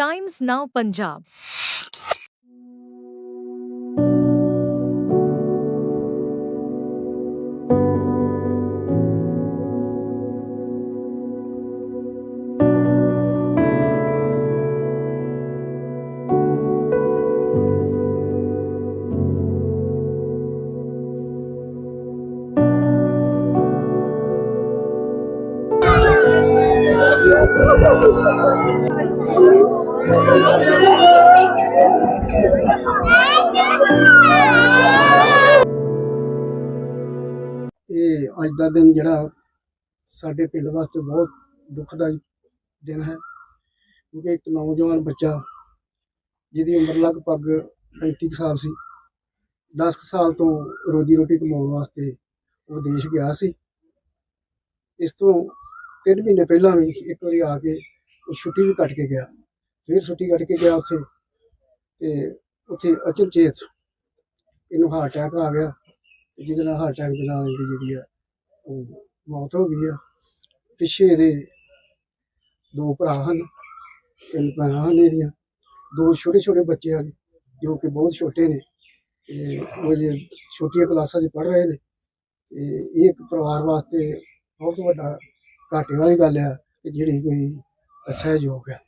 Times ਨਾਓ ਪੰਜਾਬ ਇਹ ਅੱਜ ਦਾ ਦਿਨ ਜਿਹੜਾ ਸਾਡੇ ਪਿੰਡ ਵਾਸਤੇ ਬਹੁਤ ਦੁਖਦਾਈ ਦਿਨ ਹੈ, ਕਿਉਂਕਿ ਇੱਕ ਨੌਜਵਾਨ ਬੱਚਾ ਜਿਹਦੀ ਉਮਰ ਲਗਭਗ 35 ਕੁ ਸਾਲ ਸੀ 10 ਕੁ ਸਾਲ ਤੋਂ ਰੋਜੀ ਰੋਟੀ ਕਮਾਉਣ ਵਾਸਤੇ ਉਹ ਦੇਸ਼ ਗਿਆ ਸੀ। ਇਸ ਤੋਂ ਤਿੰਨ ਮਹੀਨੇ ਪਹਿਲਾਂ ਵੀ ਇੱਕ ਵਾਰੀ ਆ ਕੇ ਉਹ ਛੁੱਟੀ ਵੀ ਕੱਟ ਕੇ ਗਿਆ। ਫਿਰ ਛੁੱਟੀ ਕੱਢ ਕੇ ਗਿਆ ਉੱਥੇ। ਤੇ ਉੱਥੇ ਅਚਨਚੇਤ ਇਹਨੂੰ ਹਾਰਟ ਅਟੈਕ ਆ ਗਿਆ ਤੇ ਜਿਹਦੇ ਨਾਲ ਹਾਰਟ ਅਟੈਕ ਦੇ ਨਾਲ ਇਹਦੀ ਜਿਹੜੀ ਆ, ਉਹ ਮੌਤ ਹੋ ਗਈ ਆ। ਪਿੱਛੇ ਇਹਦੇ ਦੋ ਭਰਾ ਹਨ, ਤਿੰਨ ਭੈਣਾਂ ਹਨ ਇਹਦੀਆਂ। ਦੋ ਛੋਟੇ ਛੋਟੇ ਬੱਚੇ ਹਨ, ਜੋ ਕਿ ਬਹੁਤ ਛੋਟੇ ਨੇ। ਤੇ ਉਹ ਜੇ ਛੋਟੀਆਂ ਕਲਾਸਾਂ 'ਚ ਪੜ੍ਹ ਰਹੇ ਨੇ, ਤੇ ਇਹ ਇੱਕ ਪਰਿਵਾਰ ਵਾਸਤੇ ਬਹੁਤ ਵੱਡਾ ਘਾਟੇ ਵਾਲੀ ਗੱਲ ਆ ਕਿ ਜਿਹੜੀ ਕੋਈ ਅਸਹਿਯੋਗ ਹੈ।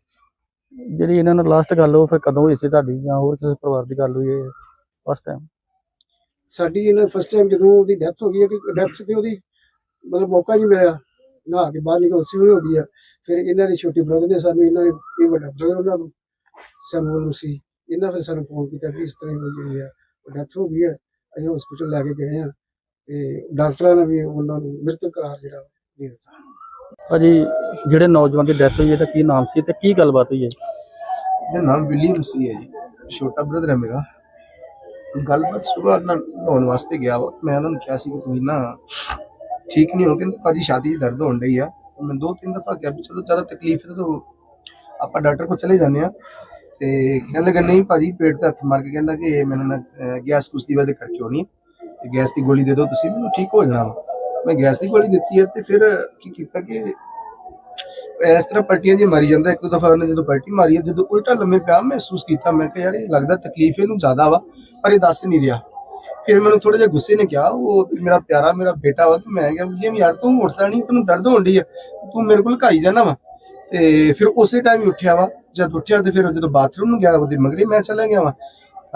ਜਿਹੜੀ ਇਹਨਾਂ ਨਾਲ ਲਾਸਟ ਗੱਲ ਉਹ ਫਿਰ ਕਦੋਂ ਹੋਈ ਸੀ ਤੁਹਾਡੀ ਜਾਂ ਹੋਰ ਕਿਸੇ ਪਰਿਵਾਰ ਦੀ ਗੱਲ ਹੋਈ ਹੈ ਫਸਟ ਟਾਈਮ ਸਾਡੀ ਇਹਨਾਂ ਫਸਟ ਟਾਈਮ ਜਦੋਂ ਉਹਦੀ ਡੈਥ ਹੋ ਗਈ ਹੈ ਕਿ ਡੈਥ ਤੇ ਉਹਦੀ ਮਤਲਬ ਮੌਕਾ ਨਹੀਂ ਮਿਲਿਆ, ਨਹਾ ਕੇ ਬਾਹਰ ਨਿਕਲ ਸਿਵਲ ਹੋ ਗਈ ਆ ਫਿਰ ਇਹਨਾਂ ਦੇ ਛੋਟੇ ਬ੍ਰਦਰ ਨੇ ਸਾਨੂੰ ਇਹਨਾਂ ਨੇ ਇਹ ਵੱਡਾ ਬ੍ਰਦਰ ਉਹਨਾਂ ਨੂੰ ਸੈਮੂਅਲ ਸੀ। ਇਹਨਾਂ ਫਿਰ ਸਾਨੂੰ ਫੋਨ ਕੀਤਾ ਵੀ ਇਸ ਤਰ੍ਹਾਂ ਦੀ ਜਿਹੜੀ ਆ ਉਹ ਡੈਥ ਹੋ ਗਈ ਹੈ, ਅਸੀਂ ਹਸਪੀਟਲ ਲੈ ਕੇ ਗਏ ਆ ਤੇ ਡਾਕਟਰਾਂ ਨੇ ਵੀ ਉਹਨਾਂ ਨੂੰ ਮ੍ਰਿਤਕ ਕਰਾਰ ਜਿਹੜਾ ਦੇ ਦਿੱਤਾ। ਭਾਜੀ, ਜਿਹੜੇ ਨੌਜਵਾਨ ਦੀ ਡੈਥ ਹੋਈ ਹੈ ਤਾਂ ਕੀ ਨਾਮ ਸੀ ਤੇ ਕੀ ਗੱਲਬਾਤ ਹੋਈ ਹੈ? ਇਹਦਾ ਨਾਮ ਵਿਲੀਅਮ ਸੀ ਹੈ ਜੀ, ਛੋਟਾ ਬ੍ਰਦਰ ਹੈ ਮੇਰਾ। ਗੱਲਬਾਤ ਸੁਬਾਹ ਨਾ ਨਹਾਉਣ ਵਾਸਤੇ ਗਿਆ ਵਾ। ਮੈਂ ਉਹਨਾਂ ਨੂੰ ਕਿਹਾ ਸੀ ਕਿ ਤੁਸੀਂ ਨਾ ਠੀਕ ਨਹੀਂ ਹੋ, ਕਹਿੰਦੇ ਭਾਜੀ ਛਾਤੀ 'ਚ ਦਰਦ ਹੋਣ ਡਈ ਆ। ਮੈਂ ਦੋ ਤਿੰਨ ਦਫਾ ਕਿਹਾ ਵੀ ਚਲੋ, ਜ਼ਿਆਦਾ ਤਕਲੀਫ ਹੈ ਤਾਂ, ਆਪਾਂ ਡਾਕਟਰ ਕੋਲ ਚਲੇ ਜਾਂਦੇ ਆ ਤੇ ਕਹਿਣ ਲੱਗਾ, ਨਹੀਂ ਭਾਜੀ, ਪੇਟ ਤੇ ਹੱਥ ਮਾਰ ਕੇ ਕਹਿੰਦਾ ਕਿ ਇਹ ਮੈਨੂੰ ਨਾ ਗੈਸ ਕੁਛ ਦੀ ਵਜ੍ਹਾ ਕਰਕੇ ਹੋਣੀ ਤੇ ਗੈਸ ਦੀ ਗੋਲੀ ਦੇ ਦਿਓ ਤੁਸੀਂ, ਮੈਨੂੰ ਠੀਕ ਹੋ ਜਾਣਾ ਵਾ। ਮੈਂ ਗੈਸ ਦੀ ਗੋਲੀ ਦਿੱਤੀ ਹੈ ਤੇ ਫਿਰ ਕੀ ਕੀਤਾ ਕਿ ਇਸ ਤਰ੍ਹਾਂ ਪਲਟੀਆਂ ਜੀ ਮਾਰੀ ਜਾਂਦਾ, ਇੱਕ ਦੋ ਦਫਾ ਉਹਨੇ ਜਦੋਂ ਪਲਟੀ ਮਾਰੀ ਹੈ, ਜਦੋਂ ਉਲਟਾ ਲੰਮੇ ਪਿਆ ਮਹਿਸੂਸ ਕੀਤਾ, ਮੈਂ ਕਿਹਾ ਯਾਰ ਇਹ ਲੱਗਦਾ ਤਕਲੀਫ ਇਹਨੂੰ ਜ਼ਿਆਦਾ ਵਾ, ਪਰ ਇਹ ਦੱਸ ਨਹੀਂ ਰਿਹਾ। ਫਿਰ ਮੈਨੂੰ ਥੋੜਾ ਜਿਹਾ ਗੁੱਸੇ ਨੇ ਕਿਹਾ, ਉਹ ਮੇਰਾ ਪਿਆਰਾ ਮੇਰਾ ਬੇਟਾ ਵਾ, ਤੇ ਮੈਂ ਕਿਹਾ, ਵਿਲੀਅਮ, ਯਾਰ ਤੂੰ ਉੱਠਦਾ ਨਹੀਂ, ਤੈਨੂੰ ਦਰਦ ਹੋਣ ਡਈ ਆ, ਤੂੰ ਮੇਰੇ ਕੋਲ ਘਾਈ ਜਾਣਾ ਵਾ। ਤੇ ਫਿਰ ਉਸੇ ਟਾਈਮ ਹੀ ਉੱਠਿਆ ਵਾ, ਜਦ ਉੱਠਿਆ ਤੇ ਫਿਰ ਜਦੋਂ ਬਾਥਰੂਮ ਨੂੰ ਗਿਆ ਉਹਦੇ ਮਗਰੇ ਮੈਂ ਚਲਾ ਗਿਆ ਵਾ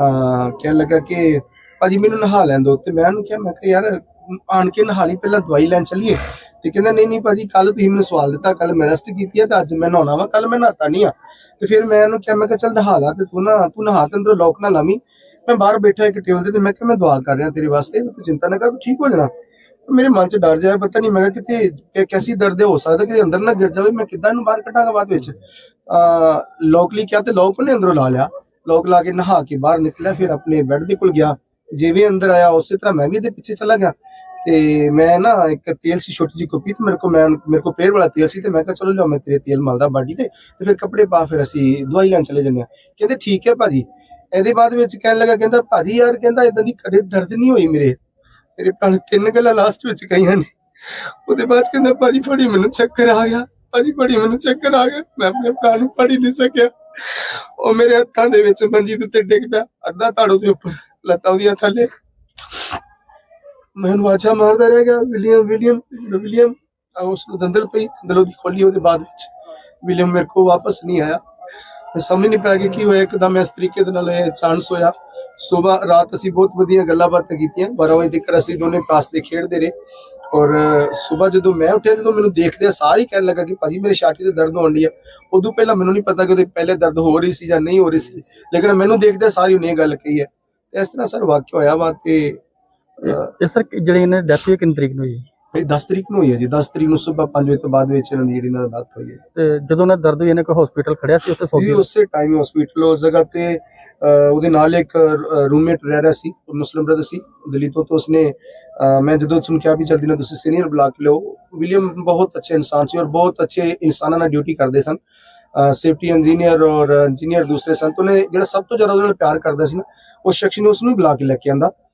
ਆ ਕਹਿਣ ਲੱਗਾ ਕਿ, ਭਾਜੀ, ਮੈਨੂੰ ਨਹਾ ਲੈਣ ਦਿਓ। ਤੇ ਮੈਂ ਉਹਨੂੰ ਕਿਹਾ, ਮੈਂ ਕਿਹਾ, ਯਾਰ ਆਣ ਕੇ ਨਹਾ ਲਈ ਪਹਿਲਾਂ ਦਵਾਈ ਲੈਣ ਚੱਲੀਏ। ਤੇ ਕਹਿੰਦਾ, ਨਹੀਂ ਨਹੀਂ ਭਾਜੀ ਕੱਲ ਤੁਸੀਂ ਮੈਨੂੰ ਸਵਾਲ ਦਿੱਤਾ ਕੱਲ ਮੈਂ ਰੈਸਟ ਕੀਤੀ ਹੈ ਤੇ ਅੱਜ ਮੈਂ ਨਹਾਉਣਾ ਵਾ ਕੱਲ ਮੈਂ ਨਹਾਤਾ ਨਹੀਂ ਆ। ਤੇ ਫਿਰ ਮੈਂ ਉਹਨੂੰ ਕਿਹਾ, ਮੈਂ ਕਿਹਾ, ਚੱਲ ਨਹਾ ਲਾ ਤੇ ਤੂੰ ਨਾ, ਤੂੰ ਨਹਾ ਤੇ ਅੰਦਰੋਂ ਲੋਕ ਨਾ ਲਾਵੀਂ। ਮੈਂ ਬਾਹਰ ਬੈਠਾ ਇੱਕ ਟੇਬਲ ਤੇ ਤੇ ਮੈਂ ਕਿਹਾ, ਮੈਂ ਦੁਆ ਕਰ ਰਿਹਾ ਤੇਰੇ ਵਾਸਤੇ, ਤੂੰ ਚਿੰਤਾ ਨਾ ਕਰ, ਤੂੰ ਠੀਕ ਹੋ ਜਾਣਾ। ਮੇਰੇ ਮਨ 'ਚ ਡਰ ਜਾਇਆ ਪਤਾ ਨਹੀਂ, ਮੈਂ ਕਿਹਾ, ਕਿਤੇ ਕੈਸੀ ਦਰਦ ਹੋ ਸਕਦਾ ਕਿ ਅੰਦਰ ਨਾ ਗਿਰ ਜਾਵੇ, ਮੈਂ ਕਿੱਦਾਂ ਇਹਨੂੰ ਬਾਹਰ ਕੱਢਾਂਗਾ ਬਾਅਦ ਵਿੱਚ? ਆ ਲੋਕਲੀ ਕਿਹਾ ਤੇ ਲੋਕ ਨੇ ਅੰਦਰੋਂ ਲਾ ਲਿਆ। ਲੋਕ ਲਾ ਕੇ ਨਹਾ ਕੇ ਬਾਹਰ ਨਿਕਲਿਆ, ਫਿਰ ਆਪਣੇ ਬੈੱਡ ਦੇ ਕੋਲ ਗਿਆ। ਜਿਵੇਂ ਅੰਦਰ ਆਇਆ, ਉਸੇ ਤਰ੍ਹਾਂ ਮੈਂ ਵੀ ਇਹਦੇ ਪਿੱਛੇ ਚਲਾ ਗਿਆ। ਤੇ ਮੈਂ ਨਾ ਇੱਕ ਤੇਲ ਸੀ, ਛੋਟੀ ਜਿਹੀ ਕੁੱਪੀ ਤੇ ਮੇਰੇ ਕੋ ਮੈਂ ਮੇਰੇ ਕੋ ਪੇਰ ਵਾਲਾ ਤੇਲ ਸੀ ਤੇ ਮੈਂ ਕਿਹਾ ਚਲੋ ਲਿਆਓ ਮੈਂ ਤੇਰੇ ਤੇਲ ਮਲਦਾ ਬਾਡੀ ਤੇ ਤੇ ਫਿਰ ਕੱਪੜੇ ਪਾ ਫਿਰ ਅਸੀਂ ਦਵਾਈ ਲੈਣ ਚਲੇ ਜੰਨੇ ਕਹਿੰਦੇ ਠੀਕ ਹੈ ਭਾਜੀ। ਇਹਦੇ ਬਾਅਦ ਵਿੱਚ ਕਹਿਣ ਲੱਗਾ, ਕਹਿੰਦਾ ਭਾਜੀ ਯਾਰ ਕਹਿੰਦਾ ਇਦਾਂ ਦੀ ਕਦੇ ਦਰਦ ਨਹੀਂ ਹੋਈ ਮੇਰੇ। ਮੇਰੇ ਭਰਾ ਤਿੰਨ ਗੱਲਾਂ ਲਾਸਟ ਵਿੱਚ ਕਹੀਆਂ ਨੇ। ਉਹਦੇ ਬਾਅਦ ਕਹਿੰਦਾ ਭਾਜੀ ਫੜੀ ਮੈਨੂੰ ਚੱਕਰ ਆ ਗਿਆ। ਭਾਜੀ ਫੜੀ ਮੈਨੂੰ ਚੱਕਰ ਆ ਗਿਆ। ਮੈਂ ਆਪਣੇ ਭਰਾ ਨੂੰ ਫੜੀ ਹੀ ਨਹੀਂ ਸਕਿਆ। ਉਹ ਮੇਰੇ ਹੱਥਾਂ ਦੇ ਵਿੱਚ ਮੰਜੀ ਦੇ ਉੱਤੇ ਡਿੱਗ ਪਿਆ, ਅੱਧਾ ਧੜ ਦੇ ਉੱਪਰ, ਲੱਤਾਂ ਉਹਦੀਆਂ ਥੱਲੇ। ਮੈਂ ਉਹਨੂੰ ਮਾਰਦਾ ਰਹਿ ਗਿਆ, ਵਿਲੀਅਮ ਵਿਲੀਅਮ ਵਿਲੀਅਮ। ਉਸ ਨੂੰ ਦੰਦਲ ਪਈ, ਦੰਦਲ ਉਹਦੀ ਖੋਲੀ ਉਹਦੇ ਬਾਅਦ ਵਿੱਚ। ਵਿਲੀਅਮ ਮੇਰੇ ਕੋਲ ਵਾਪਸ ਨਹੀਂ ਆਇਆ। ਮੈਂ ਸਮਝ ਨਹੀਂ ਪਾਇਆ ਕਿ ਕੀ ਹੋਇਆ, ਇੱਕਦਮ ਇਸ ਤਰੀਕੇ ਦੇ ਨਾਲ ਇਹ ਚਾਂਸ ਹੋਇਆ। ਸਵੇਰ, ਰਾਤ ਅਸੀਂ ਬਹੁਤ ਵਧੀਆ ਗੱਲਾਂ ਬਾਤਾਂ ਕੀਤੀਆਂ। 12 ਵਜੇ ਤੱਕ ਅਸੀਂ ਦੋਨੇ ਪਾਸ ਦੇ ਖੇਡਦੇ ਰਹੇ। ਔਰ ਸਵੇਰ ਜਦੋਂ ਮੈਂ ਉੱਠਿਆ, ਜਦੋਂ ਮੈਨੂੰ ਦੇਖਦੇ ਸਾਰੀ ਕਹਿਣ ਲੱਗਾ ਕਿ ਭਾਜੀ ਮੇਰੇ ਛਾਤੀ ਤੇ ਦਰਦ ਹੋਣ ਡਈ ਆ। ਉਦੋਂ ਪਹਿਲਾਂ ਮੈਨੂੰ ਨਹੀਂ ਪਤਾ ਕਿ ਉਹਦੇ ਪਹਿਲੇ ਦਰਦ ਹੋ ਰਹੀ ਸੀ ਜਾਂ ਨਹੀਂ ਹੋ ਰਹੀ ਸੀ। ਲੇਕਿਨ ਮੈਨੂੰ ਦੇਖਦੇ ਸਾਰੀ ਉਹਨੇ ਗੱਲ ਕਹੀ ਹੈ। ਤੇ ਇਸ ਤਰ੍ਹਾਂ ਸਰ ਵਾਕਿਆ ਹੋਇਆ ਵਾ ਤੇ ਇਹ ਸਰ ਜਿਹੜੀ ਇਹਨਾਂ ਦੀ ਡੈਥ ਹੋਈ ਕਿੰਨੀ ਤਰੀਕ ਨੂੰ ਹੋਈ ਹੈ? ਇਹ 10 ਤਰੀਕ ਨੂੰ ਹੋਈ ਹੈ ਜੀ 10 ਤਰੀਕ ਨੂੰ ਸਵੇਰ 5 ਵਜੇ ਤੋਂ ਬਾਅਦ ਵਿੱਚ ਇਹਨਾਂ ਦੀ ਜਿਹੜੀ ਨਾਲ ਬਾਤ ਹੋਈ ਹੈ। ਤੇ ਜਦੋਂ ਉਹਨਾਂ ਦਰਦ ਹੋਈ ਇਹਨੇ ਕੋਈ ਹਸਪੀਟਲ ਖੜਿਆ ਸੀ ਉੱਥੇ ਸੌ ਜੀ ਗਏ ਉਸੇ ਟਾਈਮ ਹਸਪੀਟਲ ਉਸ ਜਗ੍ਹਾ ਤੇ ਅਹ, ਉਹਦੇ ਨਾਲ ਇੱਕ ਰੂਮਮੇਟ ਰਹਿ ਰਿਹਾ ਸੀ ਉਹ ਮੁਸਲਿਮ ਬ੍ਰਦਰ ਸੀ ਦਿੱਲੀ ਤੋਂ ਤੋਂ ਉਸਨੇ ਅਹ, ਮੈਂ ਜਦੋਂ ਉਸਨੂੰ ਕਿਹਾ ਵੀ ਜਲਦੀ ਨਾਲ ਤੁਸੀਂ ਸੀਨੀਅਰ ਬੁਲਾ ਕੇ ਲਿਓ ਵਿਲੀਅਮ ਬਹੁਤ ਅੱਛੇ ਇਨਸਾਨ ਸੀ ਔਰ ਬਹੁਤ ਅੱਛੇ ਇਨਸਾਨਾਂ ਨਾਲ ਡਿਊਟੀ ਕਰਦੇ ਸਨ। ਸੇਫਟੀ ਇੰਜੀਨੀਅਰ ਔਰ ਇੰਜੀਨੀਅਰ ਦੂਸਰੇ ਸਨ ਤੋਂ ਨੇ ਜਿਹੜਾ ਸਭ ਤੋਂ ਜ਼ਿਆਦਾ ਉਹਦੇ ਨਾਲ ਪਿਆਰ ਕਰਦਾ ਸੀ ਨਾ ਉਸ ਸ਼ਖਸ ਨੇ ਉਸਨੂੰ ਬੁਲਾ ਕੇ ਲੈ ਕੇ ਆਂਦਾ। ਤੋ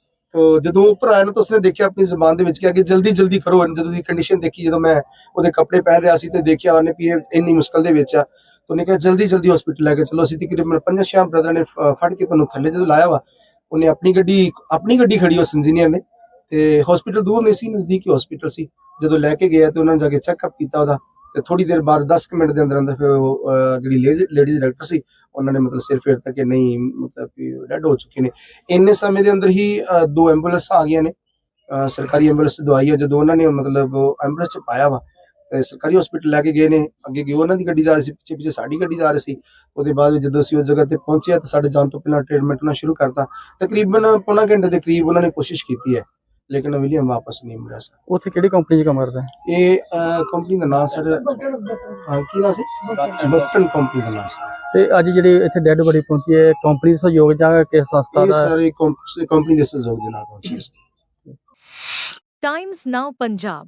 ਜਦੋਂ ਉੱਪਰ ਆਇਆ ਤਾਂ ਉਸਨੇ ਦੇਖਿਆ ਆਪਣੀ ਜ਼ਬਾਨ ਦੇ ਵਿੱਚ ਕਿਹਾ ਕਿ ਜਲਦੀ ਜਲਦੀ ਕਰੋ। ਜਦੋਂ ਦੀ ਕੰਡੀਸ਼ਨ ਦੇਖੀ, ਜਦੋਂ ਮੈਂ ਉਹਦੇ ਕੱਪੜੇ ਪਹਿਨ ਰਿਹਾ ਸੀ ਤੇ ਦੇਖਿਆ ਉਹਨੇ ਵੀ ਇੰਨੀ ਮੁਸ਼ਕਲ ਦੇ ਵਿੱਚ ਆ ਉਹਨੇ ਕਿਹਾ ਜਲਦੀ ਜਲਦੀ ਹਸਪੀਟਲ ਲੈ ਕੇ ਚਲੋ। ਅਸੀਂ ਤਕਰੀਬਨ ਪੰਜਾਂ ਛੇ ਬ੍ਰਦਰ ਨੇ ਫੜ ਕੇ ਤੁਹਾਨੂੰ ਥੱਲੇ ਜਦੋਂ ਲਾਇਆ ਵਾ, ਉਹਨੇ ਆਪਣੀ ਗੱਡੀ ਆਪਣੀ ਗੱਡੀ ਖੜੀ ਉਸ ਇੰਜੀਨੀਅਰ ਨੇ ਤੇ ਹਸਪੀਟਲ ਦੂਰ ਨਹੀਂ ਸੀ, ਨਜ਼ਦੀਕੀ ਹਸਪੀਟਲ ਸੀ। ਜਦੋਂ ਲੈ ਕੇ ਗਿਆ ਤੇ ਉਹਨਾਂ ਨੇ ਜਾ ਕੇ ਚੈੱਕਅਪ ਕੀਤਾ ਉਹਦਾ। ਤੇ ਥੋੜੀ ਦੇਰ ਬਾਅਦ 10 ਮਿੰਟ ਦੇ ਅੰਦਰ ਅੰਦਰ ਫਿਰ ਉਹ, ਜਿਹੜੀ ਲੇਡੀਜ਼ ਡਾਕਟਰ ਸੀ ਉਹਨਾਂ ਨੇ ਮਤਲਬ ਸਿਰ ਫੇਰਤਾ ਕਿ ਨਹੀਂ ਮਤਲਬ ਕਿ ਡੈਡ ਹੋ ਚੁੱਕੇ ਨੇ। ਇੰਨੇ ਸਮੇਂ ਦੇ ਅੰਦਰ ਹੀ ਦੋ ਐਂਬੂਲੈਂਸ ਆ ਗਈਆਂ ਨੇ। ਸਰਕਾਰੀ ਐਂਬੂਲੈਂਸ ਦਵਾਈ ਹੈ ਜਦੋਂ ਉਹਨਾਂ ਨੇ ਮਤਲਬ ਐਂਬੂਲੈਂਸ ਚ ਪਾਇਆ ਵਾ ਤੇ ਸਰਕਾਰੀ ਹਸਪੀਟਲ ਲੈ ਕੇ ਗਏ ਨੇ। ਅੱਗੇ ਗਏ ਉਹਨਾਂ ਦੀ ਗੱਡੀ ਜਾ ਰਹੀ ਸੀ ਪਿੱਛੇ ਪਿੱਛੇ ਸਾਡੀ ਗੱਡੀ ਜਾ ਰਹੀ ਸੀ। ਉਹਦੇ ਬਾਅਦ ਜਦੋਂ ਅਸੀਂ ਉਸ ਜਗ੍ਹਾ ਤੇ ਪਹੁੰਚੇ ਤਾਂ ਸਾਡੇ ਜਾਣ ਤੋਂ ਪਹਿਲਾਂ ਟ੍ਰੀਟਮੈਂਟ ਉਹਨਾਂ ਸ਼ੁਰੂ ਕਰਤਾ। ਤਕਰੀਬਨ ਪੌਣਾ ਘੰਟੇ ਦੇ ਕਰੀਬ ਉਹਨਾਂ ਨੇ ਕੋਸ਼ਿਸ਼ ਕੀਤੀ ਹੈ। ਲੇਕਿਨ ਵਿਲੀਅਮ ਵਾਪਸ ਨਹੀਂ ਮੁੜਿਆ ਸਰ। ਉੱਥੇ ਕਿਹੜੀ ਕੰਪਨੀ 'ਚ ਕੰਮ ਕਰਦਾ ਹੈ? ਇਹ ਕੰਪਨੀ ਦਾ ਨਾਮ ਸਰ ਹਾਂ, ਕੀ ਨਾਮ ਸੀ? ਬੱਟਨ ਕੰਪਨੀ ਦਾ ਨਾਮ ਸੀ ਤੇ ਅੱਜ ਜਿਹੜੀ ਇੱਥੇ ਡੈੱਡ ਬੜੀ ਪਹੁੰਚੀ ਹੈ ਕੰਪਨੀ ਸਹਿਯੋਗ ਜਾਂ ਕਿਸ ਸੰਸਥਾ ਇਹ ਦਾ? ਸਾਰੇ ਕੰਪਨੀ ਦੇ ਸਹਿਯੋਗ ਦੇ ਨਾਲ ਪਹੁੰਚੀ ਹੈ Times Now Punjab